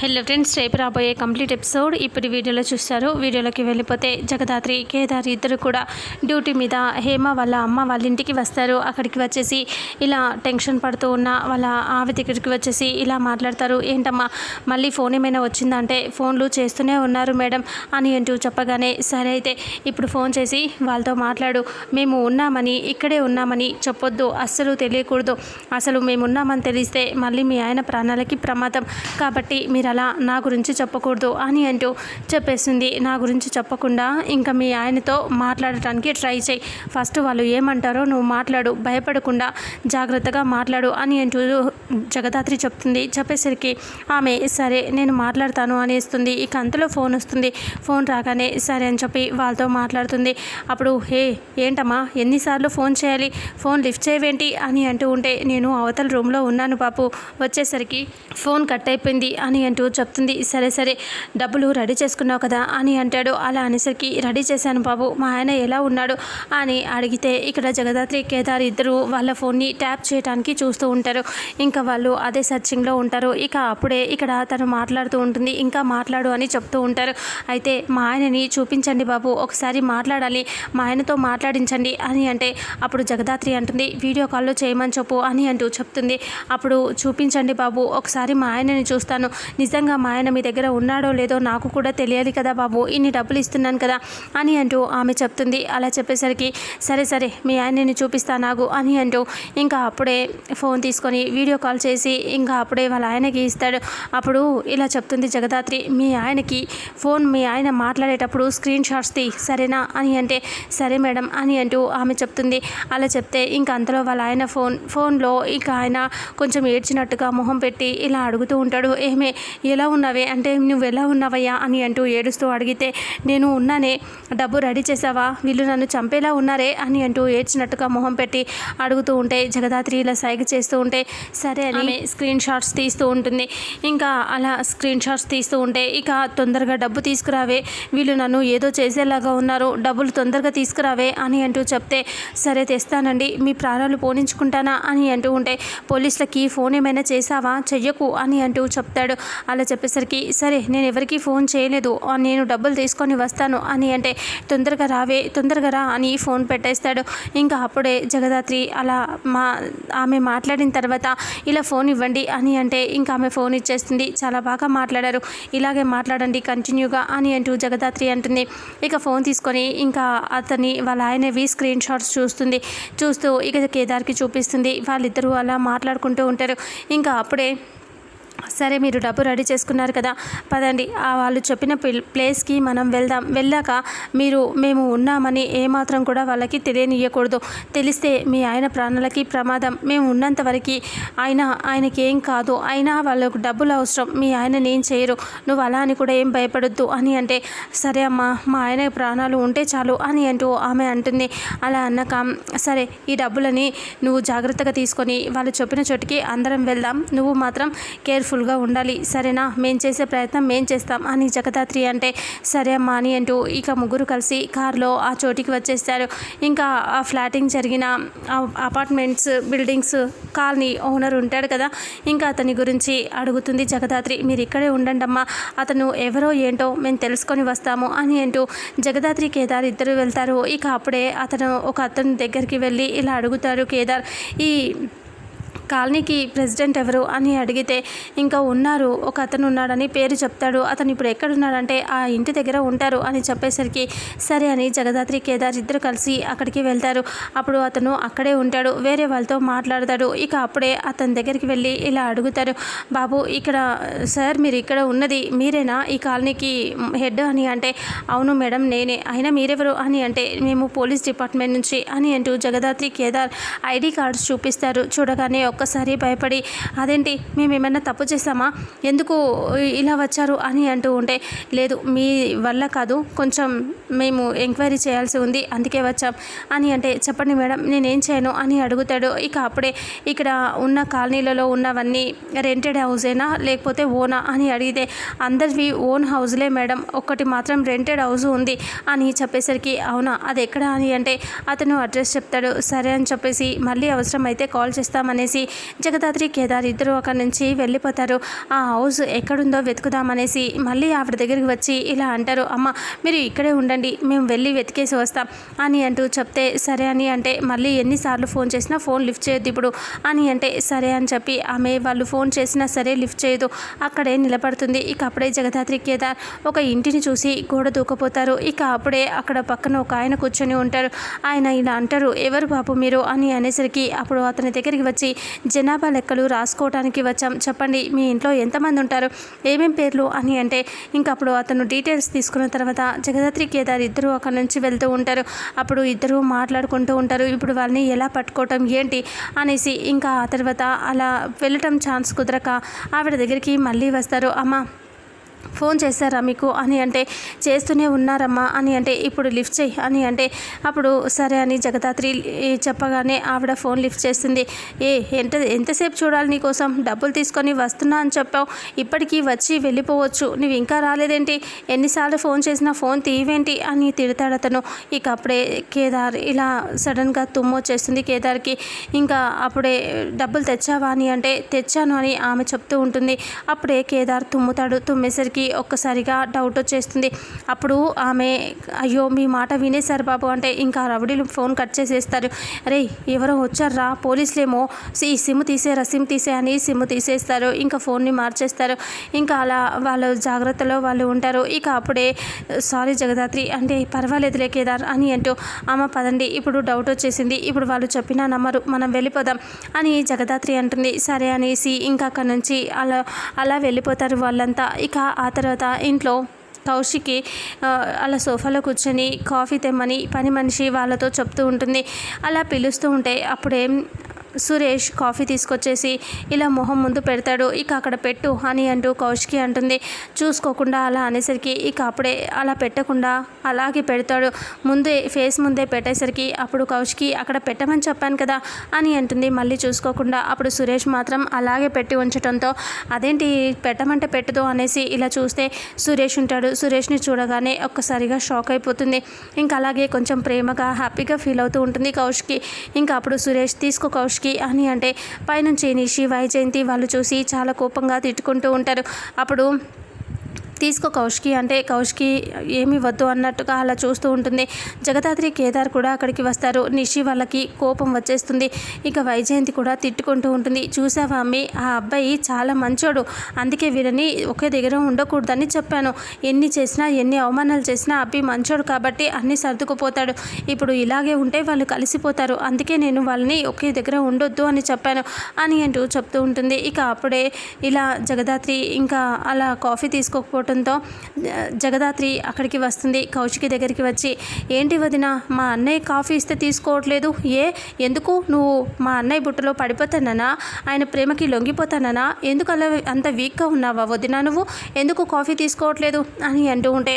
Hello friends రేపు రాబోయే complete episode ఇప్పుడు వీడియోలో చూస్తారు. వీడియోలోకి వెళ్ళిపోతే జగదాత్రి కేదారి ఇద్దరు కూడా డ్యూటీ మీద హేమ వాళ్ళ అమ్మ వాళ్ళ ఇంటికి వస్తారు. అక్కడికి వచ్చేసి ఇలా టెన్షన్ పడుతూ ఉన్న వాళ్ళ ఆవి దగ్గరికి వచ్చేసి ఇలా మాట్లాడతారు. ఏంటమ్మా మళ్ళీ ఫోన్ ఏమైనా వచ్చిందంటే ఫోన్లు చేస్తూనే ఉన్నారు మేడం అని అంటూ చెప్పగానే సరే అయితే ఇప్పుడు ఫోన్ చేసి వాళ్ళతో మాట్లాడు. మేము ఉన్నామని ఇక్కడే ఉన్నామని చెప్పొద్దు అస్సలు తెలియకూడదు. అసలు మేము ఉన్నామని తెలిస్తే మళ్ళీ మీ ఆయన ప్రాణాలకి ప్రమాదం. కాబట్టి మీరు అలా నా గురించి చెప్పకూడదు అని అంటూ చెప్పేసింది. నా గురించి చెప్పకుండా ఇంకా మీ ఆయనతో మాట్లాడటానికి ట్రై చేయి. ఫస్ట్ వాళ్ళు ఏమంటారో నువ్వు మాట్లాడు భయపడకుండా జాగ్రత్తగా మాట్లాడు అని అంటూ జగదాత్రి చెప్తుంది. చెప్పేసరికి ఆమె సరే నేను మాట్లాడతాను అనేస్తుంది. ఇక అంతలో ఫోన్ వస్తుంది. ఫోన్ రాగానే సరే అని చెప్పి వాళ్ళతో మాట్లాడుతుంది. అప్పుడు హే ఏంటమ్మా ఎన్నిసార్లు ఫోన్ చేయాలి? ఫోన్ లిఫ్ట్ చేయవేంటి? అని అంటూ ఉంటే నేను అవతల రూమ్లో ఉన్నాను పాపు వచ్చేసరికి ఫోన్ కట్ అయిపోయింది అని అంటూ చెప్తుంది. సరే సరే డబ్బులు రెడీ చేసుకున్నావు కదా అని అంటాడు. అలా అనేసరికి రెడీ చేశాను బాబు మా ఆయన ఎలా ఉన్నాడు అని అడిగితే ఇక్కడ జగదాత్రి కేదార్ ఇద్దరు వాళ్ళ ఫోన్ని ట్యాప్ చేయడానికి చూస్తూ ఉంటారు. ఇంకా వాళ్ళు అదే సర్చింగ్లో ఉంటారు. ఇక అప్పుడే ఇక్కడ తను మాట్లాడుతూ ఉంటుంది. ఇంకా మాట్లాడు అని చెప్తూ ఉంటారు. అయితే మా ఆయనని చూపించండి బాబు ఒకసారి మాట్లాడాలి మా ఆయనతో మాట్లాడించండి అని అంటే అప్పుడు జగదాత్రి అంటుంది వీడియో కాల్లో చేయమని చెప్పు అని అంటూ చెప్తుంది. అప్పుడు చూపించండి బాబు ఒకసారి మా ఆయనని చూస్తాను నిజంగా మా ఆయన మీ దగ్గర ఉన్నాడో లేదో నాకు కూడా తెలియదు కదా బాబు. ఇన్ని డబ్బులు ఇస్తున్నాను కదా అని అంటూ ఆమె చెప్తుంది. అలా చెప్పేసరికి సరే సరే మీ ఆయనని చూపిస్తా నాకు అని అంటూ ఇంకా అప్పుడే ఫోన్ తీసుకొని వీడియో కాల్ చేసి ఇంకా అప్పుడే వాళ్ళ ఆయనకి ఇస్తాడు. అప్పుడు ఇలా చెప్తుంది జగదాత్రి మీ ఆయనకి ఫోన్ మీ ఆయన మాట్లాడేటప్పుడు స్క్రీన్ షాట్స్ తీ సరేనా అని అంటే సరే మేడం అని అంటూ ఆమె చెప్తుంది. అలా చెప్తే ఇంకా అంతలో వాళ్ళ ఆయన ఫోన్ ఫోన్లో ఇక ఆయన కొంచెం ఏడ్చినట్టుగా మొహం పెట్టి ఇలా అడుగుతూ ఉంటాడు. ఏమే ఎలా ఉన్నావే? అంటే నువ్వు ఎలా ఉన్నావయ్యా? అని అంటూ ఏడుస్తూ అడిగితే నేను ఉన్నానే. డబ్బు రెడీ చేసావా వీళ్ళు నన్ను చంపేలా ఉన్నారే? అని అంటూ ఏడ్చినట్టుగా మొహం పెట్టి అడుగుతూ ఉంటే జగదాత్రి ఇలా సైగ చేస్తూ ఉంటే సరే అని స్క్రీన్ షాట్స్ తీస్తూ ఉంటుంది. ఇంకా అలా స్క్రీన్ షాట్స్ తీస్తూ ఉంటే ఇక తొందరగా డబ్బు తీసుకురావే. వీళ్ళు నన్ను ఏదో చేసేలాగా ఉన్నారు. డబ్బులు తొందరగా తీసుకురావే అని అంటూ చెప్తే సరే తెస్తానండి. మీ ప్రాణాలు పోనించుకుంటానా? అని అంటూ ఉంటే పోలీసులకి ఫోన్ ఏమైనా చేసావా చెయ్యకు అని అంటూ చెప్తాడు. అలా చెప్పేసరికి సరే నేను ఎవరికీ ఫోన్ చేయలేదు. నేను డబ్బులు తీసుకొని వస్తాను అని అంటే తొందరగా రావే తొందరగా రా అని ఫోన్ పెట్టేస్తాడు. ఇంకా అప్పుడే జగదాత్రి అలా మా ఆమె మాట్లాడిన తర్వాత ఇలా ఫోన్ ఇవ్వండి అని అంటే ఇంకా ఆమె ఫోన్ ఇచ్చేస్తుంది. చాలా బాగా మాట్లాడారు. ఇలాగే మాట్లాడండి కంటిన్యూగా అని అంటూ జగదాత్రి అంటుంది. ఇక ఫోన్ తీసుకొని ఇంకా అతని వాళ్ళ ఆయనవి స్క్రీన్ షాట్స్ చూస్తుంది. చూస్తూ ఇక కేదార్కి చూపిస్తుంది. వాళ్ళిద్దరూ అలా మాట్లాడుకుంటూ ఉంటారు. ఇంకా అప్పుడే సరే మీరు డబ్బు రెడీ చేసుకున్నారు కదా. పదండి. ఆ వాళ్ళు చెప్పిన పిల్- ప్లేస్కి మనం వెళ్దాం. వెళ్ళాక మీరు మేము ఉన్నామని ఏమాత్రం కూడా వాళ్ళకి తెలియనియకూడదు. తెలిస్తే మీ ఆయన ప్రాణాలకి ప్రమాదం. మేము ఉన్నంత వరకు ఆయన ఆయనకి ఏం కాదు. అయినా వాళ్ళకు డబ్బులు అవసరం. మీ ఆయనని ఏం చేయరు. నువ్వు అలా అని కూడా ఏం భయపడొద్దు అని అంటే సరే అమ్మా మా ఆయన ప్రాణాలు ఉంటే చాలు అని అంటూ ఆమె అంటుంది. అలా అన్నాక సరే ఈ డబ్బులని నువ్వు జాగ్రత్తగా తీసుకొని వాళ్ళు చెప్పిన చోటికి అందరం వెళ్దాం. నువ్వు మాత్రం కేర్ కేర్ఫుల్గా ఉండాలి. సరేనా? మేం చేసే ప్రయత్నం మేం చేస్తాం అని జగదాత్రి అంటే సరే అమ్మా అని అంటూ ఇక ముగ్గురు కలిసి కారులో ఆ చోటికి వచ్చేస్తారు. ఇంకా ఆ ఫ్లాటింగ్ జరిగిన ఆ అపార్ట్మెంట్స్ బిల్డింగ్స్ కాలనీ ఓనర్ ఉంటాడు కదా ఇంకా అతని గురించి అడుగుతుంది జగదాత్రి. మీరు ఇక్కడే ఉండండి అమ్మా అతను ఎవరో ఏంటో మేము తెలుసుకొని వస్తాము అని అంటూ జగదాత్రి కేదార్ ఇద్దరు వెళ్తారు. ఇక అప్పుడే అతను ఒక అతని దగ్గరికి వెళ్ళి ఇలా అడుగుతారు కేదార్ ఈ కాలనీకి ప్రెసిడెంట్ ఎవరు అని అడిగితే ఇంకా ఉన్నారు ఒక అతను ఉన్నాడని పేరు చెప్తాడు. అతను ఇప్పుడు ఎక్కడున్నాడంటే ఆ ఇంటి దగ్గర ఉంటారు అని చెప్పేసరికి సరే అని జగదాత్రి కేదార్ ఇద్దరు కలిసి అక్కడికి వెళ్తారు. అప్పుడు అతను అక్కడే ఉంటాడు వేరే వాళ్ళతో మాట్లాడతాడు. ఇక అప్పుడే అతని దగ్గరికి వెళ్ళి ఇలా అడుగుతారు బాబు ఇక్కడ సార్ మీరు ఇక్కడ ఉన్నది మీరేనా? ఈ కాలనీకి హెడ్ అని అంటే అవును మేడం నేనే. అయినా మీరెవరు అని అంటే మేము పోలీస్ డిపార్ట్మెంట్ నుంచి అని అంటూ జగదాత్రి కేదార్ ఐడి కార్డ్స్ చూపిస్తారు. చూడగానే ఒక్కసారి భయపడి అదేంటి మేము ఏమైనా తప్పు చేసామా ఎందుకు ఇలా వచ్చారు? అని అంటూ ఉంటే లేదు మీ వల్ల కాదు కొంచెం మేము ఎంక్వైరీ చేయాల్సి ఉంది అందుకే వచ్చాం. అని అంటే చెప్పండి మేడం నేనేం చేయను? అని అడుగుతాడు. ఇక అప్పుడే ఇక్కడ ఉన్న కాలనీలలో ఉన్నవన్నీ రెంటెడ్ హౌసేనా లేకపోతే ఓనా అని అడిగితే అందరివి ఓన్ హౌస్లే మేడం ఒక్కటి మాత్రం రెంటెడ్ హౌస్ ఉంది అని చెప్పేసరికి అవునా అది ఎక్కడ? అని అంటే అతను అడ్రస్ చెప్తాడు సరే అని చెప్పేసి మళ్ళీ అవసరం అయితే కాల్ చేస్తామనేసి జగదాత్రి కేదార్ ఇద్దరు అక్కడి నుంచి వెళ్ళిపోతారు. ఆ హౌస్ ఎక్కడుందో వెతుకుదామనేసి మళ్ళీ ఆవిడ దగ్గరికి వచ్చి ఇలా అంటారు అమ్మ మీరు ఇక్కడే ఉండండి మేము వెళ్ళి వెతికేసి వస్తాం. అని అంటూ చెప్తే సరే అని అంటే మళ్ళీ ఎన్నిసార్లు ఫోన్ చేసినా ఫోన్ లిఫ్ట్ చేయొద్దు ఇప్పుడు. అని అంటే సరే అని చెప్పి ఆమె వాళ్ళు ఫోన్ చేసినా సరే లిఫ్ట్ చేయదు అక్కడే నిలబడుతుంది. ఇక అప్పుడే జగదాత్రి కేదార్ ఒక ఇంటిని చూసి గోడ దూకపోతారు. ఇక అప్పుడే అక్కడ పక్కన ఒక ఆయన కూర్చొని ఉంటారు. ఆయన ఇలా అంటారు ఎవరు బాబు మీరు? అని అనేసరికి అప్పుడు అతని దగ్గరికి వచ్చి జనాభా లెక్కలు రాసుకోవడానికి వచ్చాం. చెప్పండి మీ ఇంట్లో ఎంతమంది ఉంటారు? ఏమేం పేర్లు అని అంటే ఇంకా అప్పుడు అతను డీటెయిల్స్ తీసుకున్న తర్వాత జగదాత్రి కేదార్ ఇద్దరు అక్కడ నుంచి వెళ్తూ ఉంటారు. అప్పుడు ఇద్దరు మాట్లాడుకుంటూ ఉంటారు. ఇప్పుడు వాళ్ళని ఎలా పట్టుకోవటం ఏంటి అనేసి ఇంకా ఆ తర్వాత అలా వెళ్ళటం ఛాన్స్ కుదరక ఆవిడ దగ్గరికి మళ్ళీ వస్తారు. అమ్మ ఫోన్ చేశారా మీకు? అని అంటే చేస్తూనే ఉన్నారమ్మా అని అంటే ఇప్పుడు లిఫ్ట్ చేయి అని అంటే అప్పుడు సరే అని జగదాత్రి చెప్పగానే ఆవిడ ఫోన్ లిఫ్ట్ చేస్తుంది. ఏ ఎంత ఎంతసేపు చూడాలి నీకోసం డబ్బులు తీసుకొని వస్తున్నా అని చెప్పావు. ఇప్పటికీ వచ్చి వెళ్ళిపోవచ్చు. నువ్వు ఇంకా రాలేదేంటి? ఎన్నిసార్లు ఫోన్ చేసినా ఫోన్ తీవేంటి? అని తిడతాడు అతను. ఇక అప్పుడే కేదార్ ఇలా సడన్గా తుమ్ము వచ్చేస్తుంది కేదార్కి. ఇంకా అప్పుడే డబ్బులు తెచ్చావా? అని అంటే తెచ్చాను అని ఆమె చెప్తూ ఉంటుంది. అప్పుడే కేదార్ తుమ్ముతాడు. తుమ్మేసరికి ఒక్కసారిగా డౌట్ వచ్చేస్తుంది. అప్పుడు ఆమె అయ్యో మీ మాట వినేశారు బాబు. అంటే ఇంకా రౌడీలు ఫోన్ కట్ చేసేస్తారు. రే ఎవరో వచ్చారా? పోలీసులేమో? ఈ సిమ్ తీసేరా సిమ్ తీసే అని సిమ్ తీసేస్తారు. ఇంకా ఫోన్ని మార్చేస్తారు. ఇంకా అలా వాళ్ళు జాగ్రత్తలో వాళ్ళు ఉంటారు. ఇక అప్పుడే సారీ జగదాత్రి అంటే పర్వాలేదులే కేదార్ అని అంటూ ఆమె పదండి. ఇప్పుడు డౌట్ వచ్చేసింది. ఇప్పుడు వాళ్ళు చెప్పినా నమ్మరు. మనం వెళ్ళిపోదాం అని జగదాత్రి అంటుంది. సరే అనేసి ఇంకా అక్కడ నుంచి అలా అలా వెళ్ళిపోతారు వాళ్ళంతా. ఇక ఆ ఆ తర్వాత ఇంట్లో కౌశికి అలా సోఫాలో కూర్చొని కాఫీ తెమ్మని పని మనిషి వాళ్ళతో చెప్తూ ఉంటుంది. అలా పిలుస్తూ ఉంటే అప్పుడేం సురేష్ కాఫీ తీసుకొచ్చేసి ఇలా మొహం ముందు పెడతాడు. ఇక అక్కడ పెట్టు అని అంటూ కౌశికి అంటుంది. చూసుకోకుండా అలా అనేసరికి ఇక అప్పుడే అలా పెట్టకుండా అలాగే పెడతాడు. ముందే ఫేస్ ముందే పెట్టేసరికి అప్పుడు కౌశికి అక్కడ పెట్టమని చెప్పాను కదా అని అంటుంది. మళ్ళీ చూసుకోకుండా అప్పుడు సురేష్ మాత్రం అలాగే పెట్టి ఉంచడంతో అదేంటి పెట్టమంటే పెట్టదు అనేసి ఇలా చూస్తే సురేష్ ఉంటాడు. సురేష్ని చూడగానే ఒక్కసారిగా షాక్ అయిపోతుంది. ఇంకా అలాగే కొంచెం ప్రేమగా హ్యాపీగా ఫీల్ అవుతూ ఉంటుంది కౌశికి. ఇంకా అప్పుడు సురేష్ తీసుకో కౌశికి అని అంటే పైనుంచి నిషి వైజయంతి వాళ్ళు చూసి చాలా కోపంగా తిట్టుకుంటూ ఉంటారు. అప్పుడు తీసుకో కౌష్కి అంటే కౌష్కి ఏమీ వద్దు అన్నట్టుగా అలా చూస్తూ ఉంటుంది. జగదాత్రి కేదార్ కూడా అక్కడికి వస్తారు. నిషి వాళ్ళకి కోపం వచ్చేస్తుంది. ఇక వైజయంతి కూడా తిట్టుకుంటూ ఉంటుంది. చూసావా అమ్మి? ఆ అబ్బాయి చాలా మంచోడు. అందుకే వీళ్ళని ఒకే దగ్గర ఉండకూడదని చెప్పాను. ఎన్ని చేసినా ఎన్ని అవమానాలు చేసినా అబ్బి మంచోడు కాబట్టి అన్నీ సర్దుకుపోతాడు. ఇప్పుడు ఇలాగే ఉంటే వాళ్ళు కలిసిపోతారు. అందుకే నేను వాళ్ళని ఒకే దగ్గర ఉండొద్దు అని చెప్పాను అని అంటూ చెప్తూ ఉంటుంది. ఇక అప్పుడే ఇలా జగదాత్రి ఇంకా అలా కాఫీ తీసుకోకపోతే రావటంతో జగదాత్రి అక్కడికి వస్తుంది కౌశికి దగ్గరికి వచ్చి ఏంటి వదిన మా అన్నయ్య కాఫీ ఇస్తే తీసుకోవట్లేదు ఏ? ఎందుకు? నువ్వు మా అన్నయ్య బుట్టలో పడిపోతానన్నా ఆయన ప్రేమకి లొంగిపోతానన్నా ఎందుకు అలా అంత వీక్గా ఉన్నావా వదిన నువ్వు? ఎందుకు కాఫీ తీసుకోవట్లేదు? అని అంటూ ఉంటే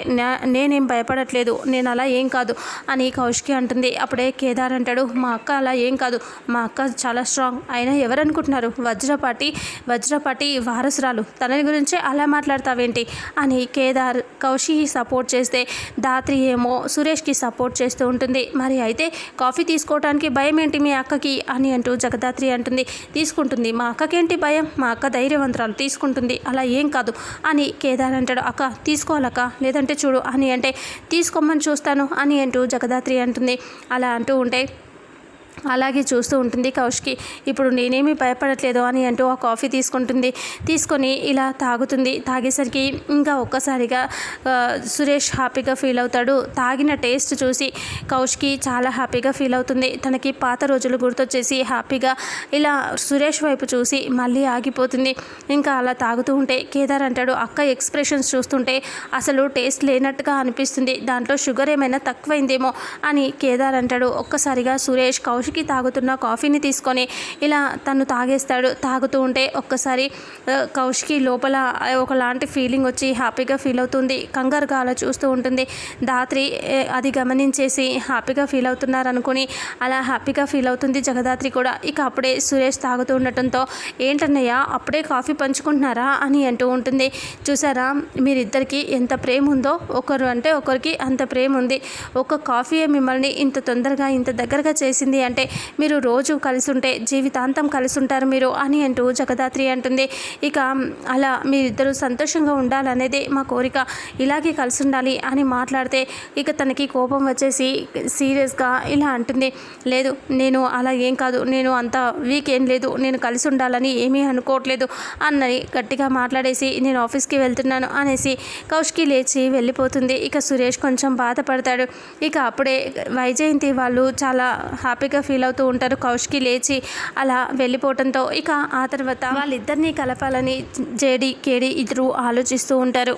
నేనేం భయపడట్లేదు నేను అలా ఏం కాదు అని కౌశికి అంటుంది. అప్పుడే కేదార్ అంటాడు మా అక్క అలా ఏం కాదు మా అక్క చాలా స్ట్రాంగ్ అయినా ఎవరనుకుంటున్నారు? వజ్రపాటి వజ్రపాటి వారసురాలు తన గురించి అలా మాట్లాడతావేంటి? అని కేదార్ కౌశి సపోర్ట్ చేస్తే దాత్రి ఏమో సురేష్కి సపోర్ట్ చేస్తూ ఉంటుంది. మరి అయితే కాఫీ తీసుకోవడానికి భయం ఏంటి మీ అక్కకి? అని అంటూ జగదాత్రి అంటుంది. తీసుకుంటుంది. మా అక్కకేంటి భయం? మా అక్క ధైర్యవంతురాలు తీసుకుంటుంది. అలా ఏం కాదు అని కేదార్ అంటాడు. అక్క తీసుకోవాలక్క. లేదంటే చూడు అని అంటే తీసుకోమని చూస్తాను అని అంటూ జగదాత్రి అంటుంది. అలా అంటూ ఉంటే అలాగే చూస్తూ ఉంటుంది. కౌష్కి ఇప్పుడు నేనేమీ భయపడట్లేదు అని అంటూ ఆ కాఫీ తీసుకుంటుంది. తీసుకొని ఇలా తాగుతుంది. తాగేసరికి ఇంకా ఒక్కసారిగా సురేష్ హ్యాపీగా ఫీల్ అవుతాడు. తాగిన టేస్ట్ చూసి కౌష్కి చాలా హ్యాపీగా ఫీల్ అవుతుంది. తనకి పాత రోజులు గుర్తొచ్చేసి హ్యాపీగా ఇలా సురేష్ వైపు చూసి మళ్ళీ ఆగిపోతుంది. ఇంకా అలా తాగుతూ ఉంటే కేదార్ అంటాడు అక్క ఎక్స్ప్రెషన్స్ చూస్తుంటే అసలు టేస్ట్ లేనట్టుగా అనిపిస్తుంది. దాంట్లో షుగర్ ఏమైనా తక్కువైందేమో అని కేదార్ అంటాడు. ఒక్కసారిగా సురేష్ కౌష్ తాగుతున్న కాఫీని తీసుకొని ఇలా తను తాగేస్తాడు. తాగుతూ ఉంటే ఒక్కసారి కౌష్కి లోపల ఒకలాంటి ఫీలింగ్ వచ్చి హ్యాపీగా ఫీల్ అవుతుంది. కంగారుగా అలా చూస్తూ ఉంటుంది. దాత్రి అది గమనించేసి హ్యాపీగా ఫీల్ అవుతున్నారనుకుని అలా హ్యాపీగా ఫీల్ అవుతుంది జగదాత్రి కూడా. ఇక అప్పుడే సురేష్ తాగుతూ ఉండటంతో ఏంటన్నయ్య అప్పుడే కాఫీ పంచుకుంటున్నారా? అని అంటూ ఉంటుంది. చూసారా మీరిద్దరికి ఎంత ప్రేమ ఉందో ఒకరు అంటే ఒకరికి అంత ప్రేమ ఉంది. ఒక కాఫీయే మిమ్మల్ని ఇంత తొందరగా ఇంత దగ్గరగా చేసింది అంటే అంటే మీరు రోజు కలిసి ఉంటే జీవితాంతం కలిసి ఉంటారు మీరు అని అంటూ జగదాత్రి అంటుంది. ఇక అలా మీ ఇద్దరు సంతోషంగా ఉండాలనేదే మా కోరిక. ఇలాగే కలిసి ఉండాలి అని మాట్లాడితే ఇక తనకి కోపం వచ్చేసి సీరియస్గా ఇలా అంటుంది. లేదు నేను అలా ఏం కాదు నేను అంత వీక్ ఏం లేదు నేను కలిసి ఉండాలని ఏమీ అనుకోవట్లేదు అన్నది గట్టిగా మాట్లాడేసి నేను ఆఫీస్కి వెళ్తున్నాను అనేసి కౌష్కి లేచి వెళ్ళిపోతుంది. ఇక సురేష్ కొంచెం బాధపడతాడు. ఇక అప్పుడే వైజయంతి వాళ్ళు చాలా హ్యాపీగా ఫీల్ అవుతూ ఉంటారు. కౌష్కి లేచి అలా వెళ్ళిపోవడంతో ఇక ఆ తర్వాత వాళ్ళిద్దరినీ కలపాలని జేడి కేడి ఇద్దరు ఆలోచిస్తూ ఉంటారు.